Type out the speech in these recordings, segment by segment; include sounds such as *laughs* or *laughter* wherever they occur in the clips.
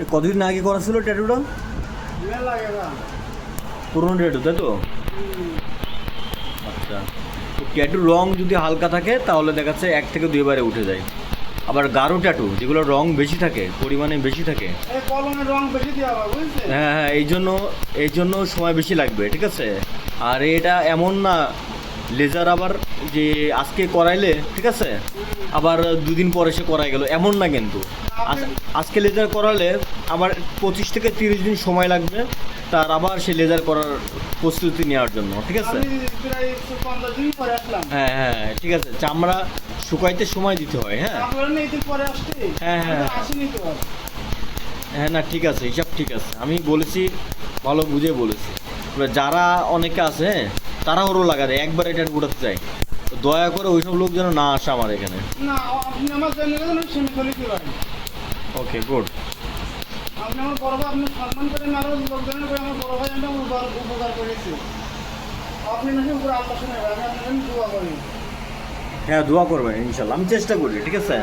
এ কতদিন আগে করা ছিল ট্যাটুটা? পুরোনো ট্যাটু তাই তো? আচ্ছা। ট্যাটু রং যদি হালকা থাকে তাহলে দেখা যাচ্ছে এক থেকে দুইবারে উঠে যায়। আবার গাঢ় ট্যাটু যেগুলো রং বেশি থাকে পরিমাণে বেশি থাকে। হ্যাঁ হ্যাঁ এই জন্য এই জন্য সময় বেশি লাগবে ঠিক আছে? আর এটা এমন না লেজার আবার যে আজকে করাইলে ঠিক আছে? আবার দুদিন পরে সে করাই গেল। এমন না কিন্তু। আজকে লেজার করালে আবার পঁচিশ থেকে তিরিশ দিন সময় লাগবে তার আবার সে লেজার করার প্রস্তুতি নেওয়ার জন্য ঠিক আছে? হ্যাঁ হ্যাঁ ঠিক আছে। চামড়া শুকাইতে সময় দিতে হয় হ্যাঁ? হ্যাঁ, হ্যাঁ। আর। হ্যাঁ না ঠিক আছে হিসাব ঠিক আছে। আমি বলেছি ভালো বুঝে বলেছি। যারা অনেকে আছে হ্যাঁ তারা লাগা দেয় একবার এটা উঠাতে চাই। দয়া করে ওইসব লোক যেন না আসে আমার এখানে। না আপনি আমার ওকে গুড আপনি আমার বড় ভাই আপনি সম্মান করেন আরও লোকজনের করে আমার বড় ভাই আমরা উপকার উপকার করেছি। আপনি নাকি উপরে আল্লাহ শুনে আমি আপনার জন্য দোয়া করি হ্যাঁ দোয়া করবেন ইনশাল্লাহ আমি চেষ্টা করি ঠিক আছে?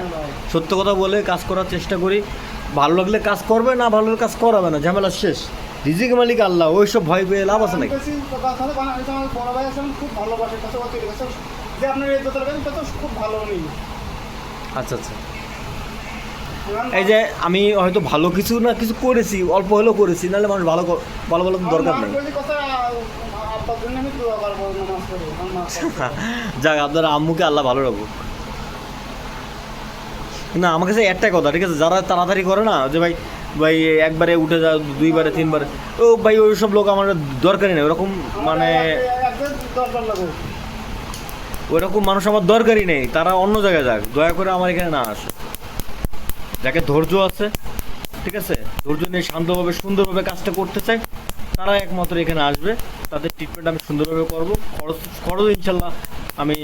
সত্য কথা বলে কাজ করার চেষ্টা করি। ভালো লাগলে কাজ করবে না ভালো কাজ করাবে না ঝামেলা শেষ। রিজিক মালিক আল্লাহ, ওইসব ভয় পেয়ে লাভ আছে নাকি? আচ্ছা আচ্ছা। এই যে আমি হয়তো ভালো কিছু না কিছু করেছি, অল্প হলেও করেছি, নাহলে মানুষ ভালো ভালো ভালো দরকার নেই। *laughs* যাক, আপনার আম্মুকে আল্লাহ ভালো রাখুক। না, আমার কাছে একটাই কথা, ঠিক আছে? যারা তাড়াতাড়ি করে না, যে ভাই ভাই, একবারে উঠে যা দুইবারে, তিনবারে। ও ভাই ওই সব লোক আমার দরকারই নেই, ওরকম মানে ওরকম মানুষ আমার দরকারই নেই, তারা অন্য জায়গায় যাক, দয়া করে আমার এখানে না আসে। যাকে ধৈর্য আছে, ঠিক আছে, ধৈর্য নিয়ে শান্তভাবে, সুন্দরভাবে কাজটা করতে চায় তারা একমাত্র এখানে আসবে, তাদের ট্রিটমেন্ট আমি সুন্দরভাবে করব, খরচ খরচ ইনশাল্লাহ আমি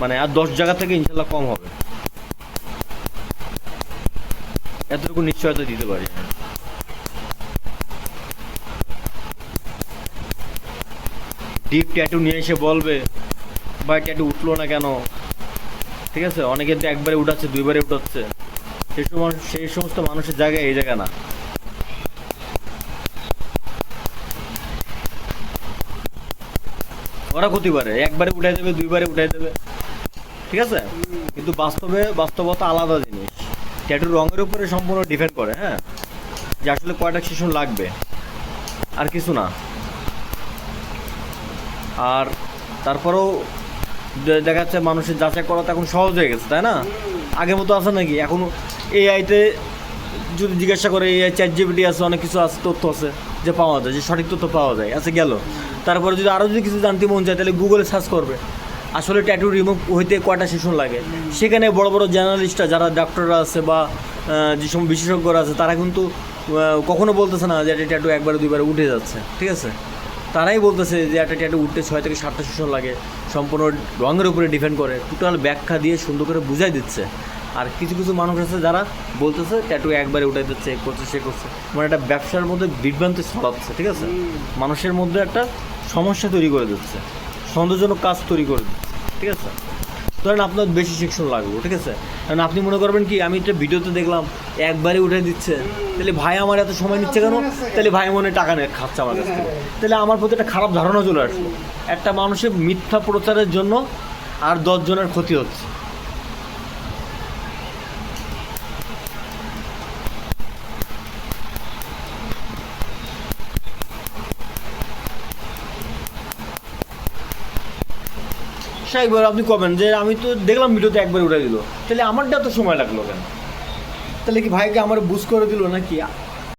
মানে আর দশ জায়গা থেকে ইনশাল্লাহ কম হবে। এতটুকু নিশ্চয়তা দিতে পারি। ডিপ ট্যাটু নিয়ে এসে বলবে, ভাই ট্যাটু উঠল না কেন? ঠিক আছে? অনেকে তো একবারে উঠাচ্ছে, দুইবারে উঠাচ্ছে। সেই সময়, সেই সমস্ত মানুষের জায়গায় এই জায়গা না। ওরা ক্ষতি পারে একবারে উঠাই দেবে, দুইবারে উঠাই দেবে। ঠিক আছে? কিন্তু বাস্তবে, বাস্তবতা আলাদা জিনিস। ট্যাটুর রঙের উপরে সম্পূর্ণ ডিপেন্ড করে হ্যাঁ? যে আসলে কয়টা সেশন লাগবে। আর কিছু না। আর তারপরেও দেখা যাচ্ছে মানুষের যাচাই করা তো এখন সহজ হয়ে গেছে, তাই না? আগের মতো আছে নাকি? এখন এআইতে যদি জিজ্ঞাসা করে এআই চ্যাট জিপিটি আছে, অনেক কিছু আছে, তথ্য আছে যে পাওয়া যায়, যে সঠিক তথ্য পাওয়া যায় আচ্ছা গেল। তারপরে যদি আরও যদি কিছু জানতে মন চায়, তাহলে গুগলে সার্চ করবে। আসলে ট্যাটু রিমুভ হইতে কয়টা সেশন লাগে? সেখানে বড় বড় জার্নালিস্টরা যারা ডাক্তাররা আছে বা যে সময় বিশেষজ্ঞরা আছে, তারা কিন্তু কখনো বলতেছে না যে একটা ট্যাটু একবারে দুইবারে উঠে যাচ্ছে, ঠিক আছে? তারাই বলতেছে যে একটা ট্যাটু উঠতে ছয় থেকে সাতটা সেশন লাগে, সম্পূর্ণ রঙের উপরে ডিপেন্ড করে টোটাল ব্যাখ্যা দিয়ে সুন্দর করে বুঝাই দিচ্ছে। আর কিছু কিছু মানুষ আছে যারা বলতেছে ট্যাটু একবারে উঠাই দিচ্ছে করছে, সে করছে। মানে একটা ব্যবসার মধ্যে বিভ্রান্তি ছড়াচ্ছে, ঠিক আছে? মানুষের মধ্যে একটা সমস্যা তৈরি করে দিচ্ছে। সন্দেহজনক কাজ তৈরি করে ঠিক আছে? ধরেন আপনার বেশি সেকশন লাগবে ঠিক আছে? কারণ আপনি মনে করবেন কি, আমি একটা ভিডিওতে দেখলাম, একবারে উঠে দিচ্ছে। তাহলে ভাই আমার এত সময় নিচ্ছে কেন? তাহলে ভাই মনে টাকা নেয় খাচ্ছে আমার কাছ থেকে। তাহলে আমার প্রতি একটা খারাপ ধারণা চলে আসলো। একটা মানুষের মিথ্যা প্রচারের জন্য আর দশজনের ক্ষতি হচ্ছে। একবার আপনি কবেন? যে আমি তো দেখলাম ভিডিওতে একবার উঠে দিল। তাহলে আমারটা তো সময় লাগল কেন? তাহলে কি ভাইকে আমার বুঝ করে দিল নাকি?